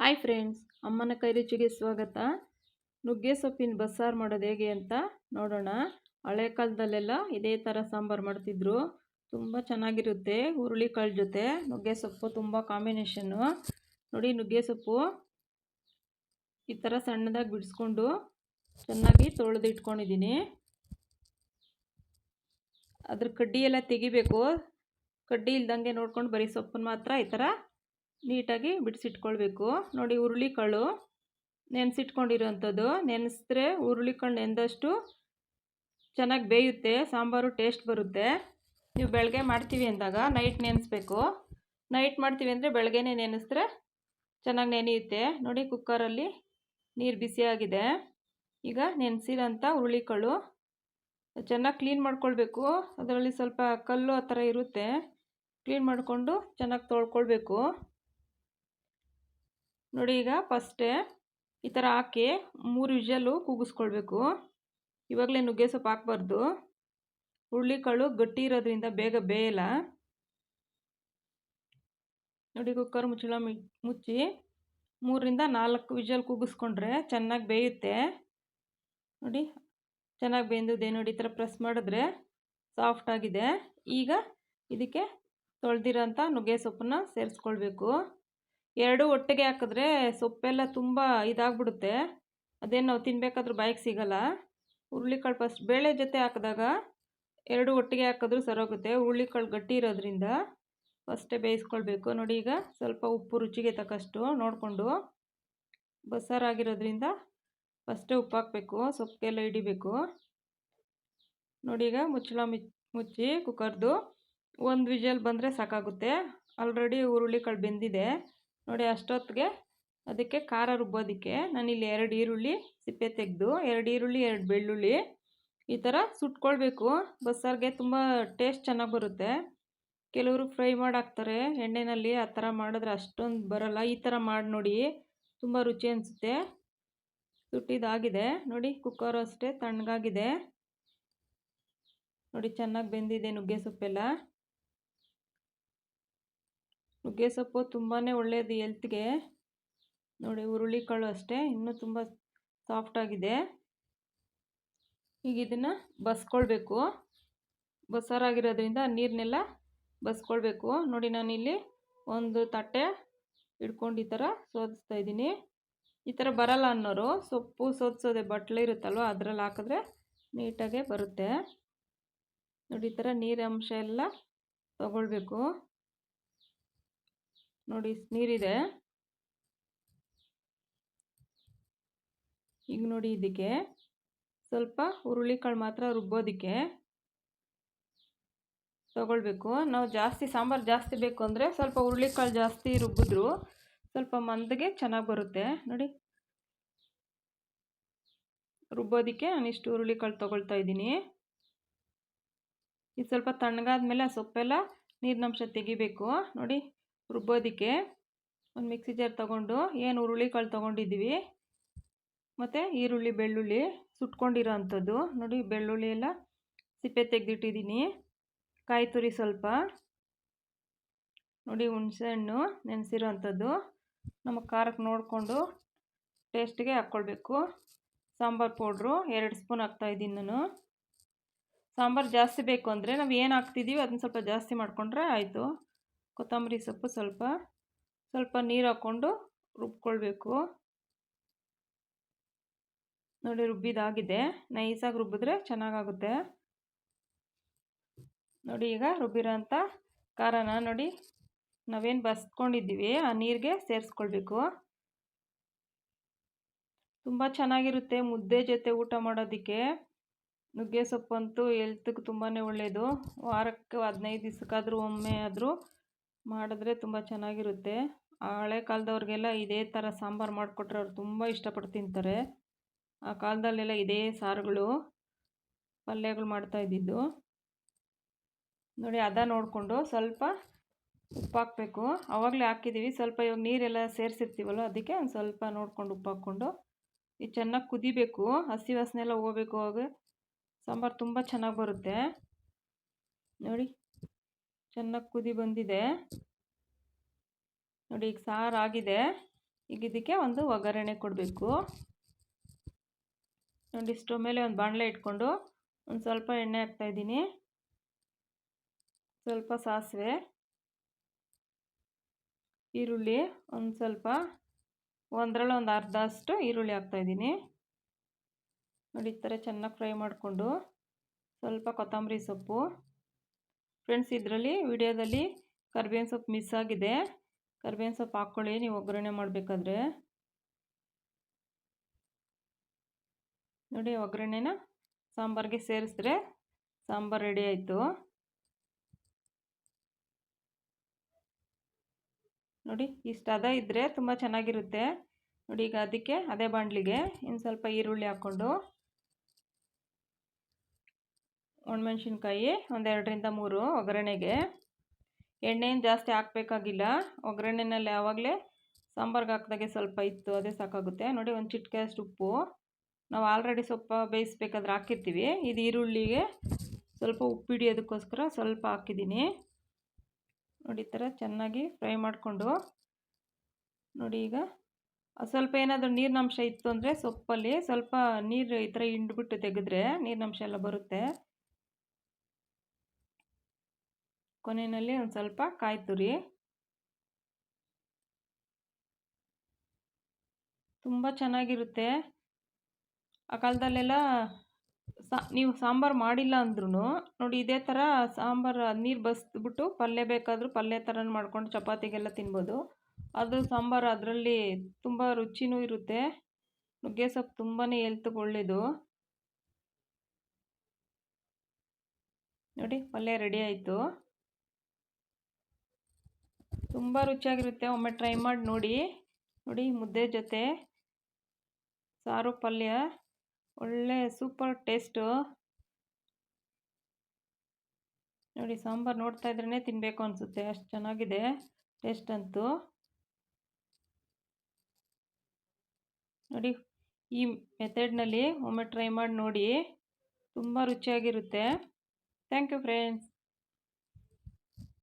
Hi friends, ಅಮ್ಮನ ಕೈ ರುಚಿಗೆ ಸ್ವಾಗತ. ನುಗ್ಗೆ ಸೊಪ್ಪಿನ ಬಸ್ಸಾರು ಮಾಡೋದು ಹೇಗೆ ಅಂತ ನೋಡೋಣ. ಹಳೆ ಕಾಲದಲ್ಲೆಲ್ಲ ಇದೇ ಥರ ಸಾಂಬಾರು ಮಾಡ್ತಿದ್ರು. ತುಂಬ ಚೆನ್ನಾಗಿರುತ್ತೆ ಹುರುಳಿ ಕಾಳು ಜೊತೆ. ನುಗ್ಗೆ ಸೊಪ್ಪು ತುಂಬ ಕಾಂಬಿನೇಷನ್ನು. ನೋಡಿ ನುಗ್ಗೆ ಸೊಪ್ಪು ಈ ಥರ ಸಣ್ಣದಾಗಿ ಬಿಡಿಸ್ಕೊಂಡು ಚೆನ್ನಾಗಿ ತೊಳೆದು ಇಟ್ಕೊಂಡಿದ್ದೀನಿ. ಅದ್ರ ಕಡ್ಡಿ ಎಲ್ಲ ತೆಗಿಬೇಕು. ಕಡ್ಡಿ ಇಲ್ದಂಗೆ ನೋಡ್ಕೊಂಡು ಬರೀ ಸೊಪ್ಪನ್ನು ಮಾತ್ರ ಈ ಥರ ನೀಟಾಗಿ ಬಿಡಿಸಿಟ್ಕೊಳ್ಬೇಕು. ನೋಡಿ ಹುರುಳಿಕಾಳು ನೆನೆಸಿಟ್ಕೊಂಡಿರೋಂಥದ್ದು. ನೆನೆಸಿದ್ರೆ ಹುರುಳಿಕಾಳು ನೆಂದಷ್ಟು ಚೆನ್ನಾಗಿ ಬೇಯುತ್ತೆ, ಸಾಂಬಾರು ಟೇಸ್ಟ್ ಬರುತ್ತೆ. ನೀವು ಬೆಳಗ್ಗೆ ಮಾಡ್ತೀವಿ ಅಂದಾಗ ನೈಟ್ ನೆನೆಸ್ಬೇಕು. ನೈಟ್ ಮಾಡ್ತೀವಿ ಅಂದರೆ ಬೆಳಗ್ಗೆನೇ ನೆನೆಸಿದ್ರೆ ಚೆನ್ನಾಗಿ ನೆನೆಯುತ್ತೆ. ನೋಡಿ ಕುಕ್ಕರಲ್ಲಿ ನೀರು ಬಿಸಿಯಾಗಿದೆ ಈಗ ನೆನೆಸಿರೋಂಥ ಹುರುಳಿಕಾಳು ಚೆನ್ನಾಗಿ ಕ್ಲೀನ್ ಮಾಡ್ಕೊಳ್ಬೇಕು. ಅದರಲ್ಲಿ ಸ್ವಲ್ಪ ಕಲ್ಲು ಆ ಥರ ಇರುತ್ತೆ. ಕ್ಲೀನ್ ಮಾಡಿಕೊಂಡು ಚೆನ್ನಾಗಿ ತೊಳ್ಕೊಳ್ಬೇಕು. ನೋಡಿ ಈಗ ಫಸ್ಟೇ ಈ ಥರ ಹಾಕಿ ಮೂರು ವಿಷಲು ಕೂಗಿಸ್ಕೊಳ್ಬೇಕು. ಇವಾಗಲೇ ನುಗ್ಗೆ ಸೊಪ್ಪು ಹಾಕ್ಬಾರ್ದು. ಹುರುಳಿಕಾಳು ಗಟ್ಟಿ ಇರೋದ್ರಿಂದ ಬೇಗ ಬೇಯಲ್ಲ. ನೋಡಿ ಕುಕ್ಕರ್ ಮುಚ್ಚಳ ಮುಚ್ಚಿ ಮೂರರಿಂದ ನಾಲ್ಕು ವಿಷಲ್ ಕೂಗಿಸ್ಕೊಂಡ್ರೆ ಚೆನ್ನಾಗಿ ಬೇಯುತ್ತೆ. ನೋಡಿ ಚೆನ್ನಾಗಿ ಬೆಂದಿದೆ ನೋಡಿ ಈ ಥರ ಪ್ರೆಸ್ ಮಾಡಿದ್ರೆ ಸಾಫ್ಟಾಗಿದೆ ಈಗ ಇದಕ್ಕೆ ತೊಳೆದಿರೋಂಥ ನುಗ್ಗೆ ಸೊಪ್ಪನ್ನ ಸೇರಿಸ್ಕೊಳ್ಬೇಕು. ಎರಡು ಒಟ್ಟಿಗೆ ಹಾಕಿದ್ರೆ ಸೊಪ್ಪೆಲ್ಲ ತುಂಬ ಇದಾಗ್ಬಿಡುತ್ತೆ. ಅದೇನು ನಾವು ತಿನ್ನಬೇಕಾದ್ರೂ ಬಾಯಿಗೆ ಸಿಗಲ್ಲ. ಹುರುಳಿಕಾಳು ಫಸ್ಟ್ ಬೇಳೆ ಜೊತೆ ಹಾಕಿದಾಗ ಎರಡು ಒಟ್ಟಿಗೆ ಹಾಕಿದ್ರೂ ಸರೋಗುತ್ತೆ ಹುರುಳಿಕಾಳು ಗಟ್ಟಿ ಇರೋದ್ರಿಂದ ಫಸ್ಟೇ ಬೇಯಿಸ್ಕೊಳ್ಬೇಕು. ನೋಡಿ ಈಗ ಸ್ವಲ್ಪ ಉಪ್ಪು ರುಚಿಗೆ ತಕ್ಕಷ್ಟು ನೋಡಿಕೊಂಡು ಬಸ್ಸಾರಾಗಿರೋದ್ರಿಂದ ಫಸ್ಟೇ ಉಪ್ಪು ಹಾಕಬೇಕು. ಸೊಪ್ಪಿಗೆಲ್ಲ ಹಿಡಿಬೇಕು. ನೋಡಿ ಈಗ ಮುಚ್ಚಳ ಮುಚ್ಚಿ ಕುಕ್ಕರ್ದು ಒಂದು ವಿಜಲ್ ಬಂದರೆ ಸಾಕಾಗುತ್ತೆ. ಆಲ್ರೆಡಿ ಹುರುಳಿಕಾಳು ಬೆಂದಿದೆ. ನೋಡಿ ಅಷ್ಟೊತ್ತಿಗೆ ಅದಕ್ಕೆ ಖಾರ ರುಬ್ಬೋದಕ್ಕೆ ನಾನಿಲ್ಲಿ ಎರಡು ಈರುಳ್ಳಿ ಸಿಪ್ಪೆ ತೆಗೆದು, ಎರಡು ಈರುಳ್ಳಿ, ಎರಡು ಬೆಳ್ಳುಳ್ಳಿ ಈ ಥರ ಸುಟ್ಕೊಳ್ಬೇಕು. ಬಸ್ಸಾರಿಗೆ ತುಂಬ ಟೇಸ್ಟ್ ಚೆನ್ನಾಗಿ ಬರುತ್ತೆ. ಕೆಲವರು ಫ್ರೈ ಮಾಡಿ ಹಾಕ್ತಾರೆ ಎಣ್ಣೆಯಲ್ಲಿ ಆ ಥರ ಮಾಡಿದ್ರೆ ಅಷ್ಟೊಂದು ಬರೋಲ್ಲ. ಈ ಥರ ಮಾಡಿ ನೋಡಿ ತುಂಬ ರುಚಿ ಅನಿಸುತ್ತೆ. ಸುಟ್ಟಿದಾಗಿದೆ. ನೋಡಿ ಕುಕ್ಕರು ಅಷ್ಟೇ ತಣ್ಣಗಾಗಿದೆ. ನೋಡಿ ಚೆನ್ನಾಗಿ ಬೆಂದಿದೆ ನುಗ್ಗೆ ಸೊಪ್ಪೆಲ್ಲ. ನುಗ್ಗೆ ಸೊಪ್ಪು ತುಂಬಾ ಒಳ್ಳೆಯದು ಎಲ್ತ್ಗೆ ನೋಡಿ ಹುರುಳಿಕಾಳು ಅಷ್ಟೇ, ಇನ್ನೂ ತುಂಬ ಸಾಫ್ಟಾಗಿದೆ ಈಗ ಇದನ್ನು ಬಸ್ಕೊಳ್ಬೇಕು. ಬಸ್ಸಾರಾಗಿರೋದ್ರಿಂದ ನೀರನ್ನೆಲ್ಲ ಬಸ್ಕೊಳ್ಬೇಕು. ನೋಡಿ ನಾನಿಲ್ಲಿ ಒಂದು ತಟ್ಟೆ ಹಿಡ್ಕೊಂಡು ಈ ಥರ ಸೋದಿಸ್ತಾ ಇದ್ದೀನಿ. ಈ ಥರ ಬರಲ್ಲ ಅನ್ನೋರು, ಸೊಪ್ಪು ಸೋದಿಸೋದೆ ಬಟ್ಲೆ ಇರುತ್ತಲ್ವ, ಅದರಲ್ಲಿ ಹಾಕಿದ್ರೆ ನೀಟಾಗೆ ಬರುತ್ತೆ. ನೋಡಿ ಈ ಥರ ನೀರಂಶ ಎಲ್ಲ ತಗೊಳ್ಬೇಕು. ನೋಡಿ, ನೀರಿದೆ. ಈಗ ನೋಡಿ ಇದಕ್ಕೆ. ಸ್ವಲ್ಪ ಹುರುಳಿಕಾಳು ಮಾತ್ರ ರುಬ್ಬೋದಕ್ಕೆ. ತಗೊಳ್ಬೇಕು. ನಾವು ಜಾಸ್ತಿ ಸಾಂಬಾರು ಜಾಸ್ತಿ ಬೇಕು ಅಂದರೆ ಸ್ವಲ್ಪ ಹುರುಳಿಕಾಳು ಜಾಸ್ತಿ ರುಬ್ಬಿದ್ರು ಸ್ವಲ್ಪ ಮಂದಗೆ ಚೆನ್ನಾಗಿ ಬರುತ್ತೆ. ನೋಡಿ. ರುಬ್ಬೋದಕ್ಕೆ ನಾನಿಷ್ಟು ಹುರುಳಿಕಾಳು ತೊಗೊಳ್ತಾ ಇದ್ದೀನಿ. ಇದು ಸ್ವಲ್ಪ ತಣ್ಣಗಾದ ಮೇಲೆ ಸೊಪ್ಪೆಲ್ಲ ನೀರಿನಂಶ ತೆಗಿಬೇಕು. ನೋಡಿ. ರುಬ್ಬೋದಕ್ಕೆ ಒಂದು ಮಿಕ್ಸಿ ಜಾರ್ ತೊಗೊಂಡು ಏನು ಹುರುಳಿಕಾಳು ತೊಗೊಂಡಿದ್ದೀವಿ. ಮತ್ತು ಈರುಳ್ಳಿ, ಬೆಳ್ಳುಳ್ಳಿ ಸುಟ್ಕೊಂಡಿರೋ ಅಂಥದ್ದು. ನೋಡಿ, ಬೆಳ್ಳುಳ್ಳಿ ಎಲ್ಲ ಸಿಪ್ಪೆ ತೆಗೆದಿಟ್ಟಿದ್ದೀನಿ. ಕಾಯಿ ತುರಿ ಸ್ವಲ್ಪ. ನೋಡಿ, ಹುಣಸೆಹಣ್ಣು ನೆನೆಸಿರೋ ಅಂಥದ್ದು. ನಮ್ಮ ಖಾರಕ್ಕೆ ನೋಡಿಕೊಂಡು ಟೇಸ್ಟಿಗೆ ಹಾಕ್ಕೊಳ್ಬೇಕು. ಸಾಂಬಾರು ಪೌಡ್ರು ಎರಡು ಸ್ಪೂನ್ ಹಾಕ್ತಾಯಿದ್ದೀನಿ ನಾನು. ಸಾಂಬಾರು ಜಾಸ್ತಿ ಬೇಕು ಅಂದರೆ ನಾವು ಏನು ಹಾಕ್ತಿದ್ದೀವಿ ಅದನ್ನ ಸ್ವಲ್ಪ ಜಾಸ್ತಿ ಮಾಡಿಕೊಂಡ್ರೆ ಆಯಿತು. ಕೊತ್ತಂಬರಿ ಸೊಪ್ಪು ಸ್ವಲ್ಪ ಸ್ವಲ್ಪ ನೀರು ಹಾಕ್ಕೊಂಡು ರುಬ್ಕೊಳ್ಬೇಕು. ನೋಡಿ, ರುಬ್ಬಿದಾಗಿದೆ. ನೈಸಾಗಿ ರುಬ್ಬಿದ್ರೆ ಚೆನ್ನಾಗಾಗುತ್ತೆ. ನೋಡಿ, ಈಗ ರುಬ್ಬಿರೋಂಥ ಖಾರನ ನೋಡಿ, ನಾವೇನು ಬಸ್ಕೊಂಡಿದ್ದೀವಿ, ಆ ನೀರಿಗೆ ಸೇರಿಸ್ಕೊಳ್ಬೇಕು. ತುಂಬ ಚೆನ್ನಾಗಿರುತ್ತೆ ಮುದ್ದೆ ಜೊತೆ ಊಟ ಮಾಡೋದಕ್ಕೆ. ನುಗ್ಗೆ ಸೊಪ್ಪಂತೂ ಎಲ್ತ್ಗೆ ತುಂಬಾ ಒಳ್ಳೆಯದು ವಾರಕ್ಕೆ ಹದಿನೈದು ದಿವಸಕ್ಕಾದರೂ ಒಮ್ಮೆ ಆದರೂ ಮಾಡಿದ್ರೆ ತುಂಬ ಚೆನ್ನಾಗಿರುತ್ತೆ. ಹಳೆ ಕಾಲದವ್ರಿಗೆಲ್ಲ ಇದೇ ಥರ ಸಾಂಬಾರು ಮಾಡಿಕೊಟ್ರೆ ಅವ್ರು ತುಂಬ ಇಷ್ಟಪಟ್ಟು ತಿಂತಾರೆ. ಆ ಕಾಲದಲ್ಲೆಲ್ಲ ಇದೇ ಸಾರುಗಳು, ಪಲ್ಯಗಳು ಮಾಡ್ತಾ ಇದ್ದಿದ್ದು. ನೋಡಿ, ಅದ ನೋಡಿಕೊಂಡು ಸ್ವಲ್ಪ ಉಪ್ಪು ಹಾಕಬೇಕು. ಆವಾಗಲೇ ಹಾಕಿದ್ದೀವಿ. ಸ್ವಲ್ಪ ಇವಾಗ ನೀರೆಲ್ಲ ಸೇರಿಸಿರ್ತೀವಲ್ಲ ಅದಕ್ಕೆ ಒಂದು ಸ್ವಲ್ಪ ನೋಡಿಕೊಂಡು ಉಪ್ಪು ಹಾಕ್ಕೊಂಡು. ಇದು ಚೆನ್ನಾಗಿ ಕುದಿಬೇಕು. ಹಸಿ ವಾಸನೆ ಎಲ್ಲ ಹೋಗ್ಬೇಕು ಅವಾಗ. ಸಾಂಬಾರು ತುಂಬ ಚೆನ್ನಾಗಿ ಬರುತ್ತೆ. ನೋಡಿ. ಚೆನ್ನಾಗಿ ಕುದಿ ಬಂದಿದೆ. ನೋಡಿ ಈಗ ಸಾರು ಆಗಿದೆ. ಈಗ ಇದಕ್ಕೆ ಒಂದು ಒಗ್ಗರಣೆ ಕೊಡಬೇಕು. ನೋಡಿ ಸ್ಟವ್ ಮೇಲೆ ಒಂದು ಬಾಣಲೆ ಇಟ್ಕೊಂಡು ಒಂದು ಸ್ವಲ್ಪ ಎಣ್ಣೆ ಹಾಕ್ತಾಯಿದ್ದೀನಿ ಸ್ವಲ್ಪ ಸಾಸಿವೆ. ಈರುಳ್ಳಿ ಒಂದು ಸ್ವಲ್ಪ, ಒಂದರಲ್ಲಿ ಒಂದು ಅರ್ಧ ಅಷ್ಟು ಈರುಳ್ಳಿ ಹಾಕ್ತಾಯಿದ್ದೀನಿ ನೋಡಿ ಈ ಥರ ಚೆನ್ನಾಗಿ ಫ್ರೈ ಮಾಡಿಕೊಂಡು ಸ್ವಲ್ಪ ಕೊತ್ತಂಬರಿ ಸೊಪ್ಪು. ಫ್ರೆಂಡ್ಸ್ ಇದರಲ್ಲಿ ವಿಡಿಯೋದಲ್ಲಿ ಕರ್ಬೇವಿನ ಸೊಪ್ಪು ಮಿಸ್ ಆಗಿದೆ. ಕರ್ಬೇವಿನ ಸೊಪ್ಪು ಹಾಕ್ಕೊಳ್ಳಿ ನೀವು ಒಗ್ಗರಣೆ ಮಾಡಬೇಕಾದ್ರೆ. ನೋಡಿ, ಒಗ್ಗರಣೆನ ಸಾಂಬಾರಿಗೆ ಸೇರಿಸಿದ್ರೆ ಸಾಂಬಾರು ರೆಡಿ ಆಯಿತು. ನೋಡಿ ಇಷ್ಟು ಅದ ಇದ್ದರೆ ತುಂಬ ಚೆನ್ನಾಗಿರುತ್ತೆ. ನೋಡಿ, ಈಗ ಅದಕ್ಕೆ ಅದೇ ಬಾಂಡ್ಲಿಗೆ ಇನ್ನು ಸ್ವಲ್ಪ ಈರುಳ್ಳಿ ಹಾಕ್ಕೊಂಡು ಒಣಮೆಣ್ಸಿನ್ಕಾಯಿ ಒಂದೆರಡರಿಂದ ಮೂರು ಒಗ್ಗರಣೆಗೆ. ಎಣ್ಣೆಯನ್ನು ಜಾಸ್ತಿ ಹಾಕಬೇಕಾಗಿಲ್ಲ. ಒಗ್ಗರಣೆನಲ್ಲಿ ಯಾವಾಗಲೇ ಸಾಂಬಾರ್ಗೆ ಹಾಕಿದಾಗೆ ಸ್ವಲ್ಪ ಇತ್ತು, ಅದೇ ಸಾಕಾಗುತ್ತೆ. ನೋಡಿ, ಒಂದು ಚಿಟ್ಕೆ ಅಷ್ಟು ಉಪ್ಪು. ನಾವು ಆಲ್ರೆಡಿ ಸ್ವಲ್ಪ ಬೇಯಿಸ್ಬೇಕಾದ್ರೆ ಹಾಕಿರ್ತೀವಿ. ಇದು ಈರುಳ್ಳಿಗೆ ಸ್ವಲ್ಪ ಉಪ್ಪು ಹಿಡಿಯೋದಕ್ಕೋಸ್ಕರ ಸ್ವಲ್ಪ ಹಾಕಿದ್ದೀನಿ. ನೋಡಿ, ಈ ಥರ ಚೆನ್ನಾಗಿ ಫ್ರೈ ಮಾಡಿಕೊಂಡು. ನೋಡಿ, ಈಗ ಸ್ವಲ್ಪ ಏನಾದರೂ ನೀರಿನಂಶ ಇತ್ತು ಅಂದರೆ ಸೊಪ್ಪಲ್ಲಿ ಸ್ವಲ್ಪ ನೀರು ಈ ಥರ ಹಿಂಡ್ಬಿಟ್ಟು ತೆಗೆದ್ರೆ ನೀರಿನಂಶ ಎಲ್ಲ ಬರುತ್ತೆ. ಕೊನೆಯಲ್ಲಿ ಒಂದು ಸ್ವಲ್ಪ ಕಾಯಿ ತುರಿ. ತುಂಬ ಚೆನ್ನಾಗಿರುತ್ತೆ. ಆ ಕಾಲದಲ್ಲೆಲ್ಲ ಸಾ, ನೀವು ಸಾಂಬಾರು ಮಾಡಿಲ್ಲ ಅಂದ್ರೂ ನೋಡಿ ಇದೇ ಥರ ಸಾಂಬಾರು ನೀರು ಬಸ್ದ್ಬಿಟ್ಟು ಪಲ್ಯ ಬೇಕಾದರೂ ಪಲ್ಯ ಥರ ಮಾಡ್ಕೊಂಡು ಚಪಾತಿಗೆಲ್ಲ ತಿನ್ಬೋದು. ಅದು ಸಾಂಬಾರು ಅದರಲ್ಲಿ ತುಂಬ ರುಚಿನೂ ಇರುತ್ತೆ. ನುಗ್ಗೆ ಸೊಪ್ಪು ತುಂಬಾ ಹೆಲ್ತ್ಗೆ ಒಳ್ಳೆಯದು ನೋಡಿ ಪಲ್ಯ ರೆಡಿ ಆಯಿತು. ತುಂಬ ರುಚಿಯಾಗಿರುತ್ತೆ. ಒಮ್ಮೆ ಟ್ರೈ ಮಾಡಿ ನೋಡಿ. ನೋಡಿ, ಮುದ್ದೆ ಜೊತೆ ಸಾರು ಪಲ್ಯ. ಒಳ್ಳೆ ಸೂಪರ್ ಟೇಸ್ಟು ನೋಡಿ, ಸಾಂಬಾರು ನೋಡ್ತಾ ಇದ್ರೇ ತಿನ್ನಬೇಕು ಅನಿಸುತ್ತೆ. ಅಷ್ಟು ಚೆನ್ನಾಗಿದೆ ಟೇಸ್ಟ್ ಅಂತೂ. ನೋಡಿ, ಈ ಮೆಥಡ್ನಲ್ಲಿ ಒಮ್ಮೆ ಟ್ರೈ ಮಾಡಿ ನೋಡಿ. ತುಂಬ ರುಚಿಯಾಗಿರುತ್ತೆ. Thank you friends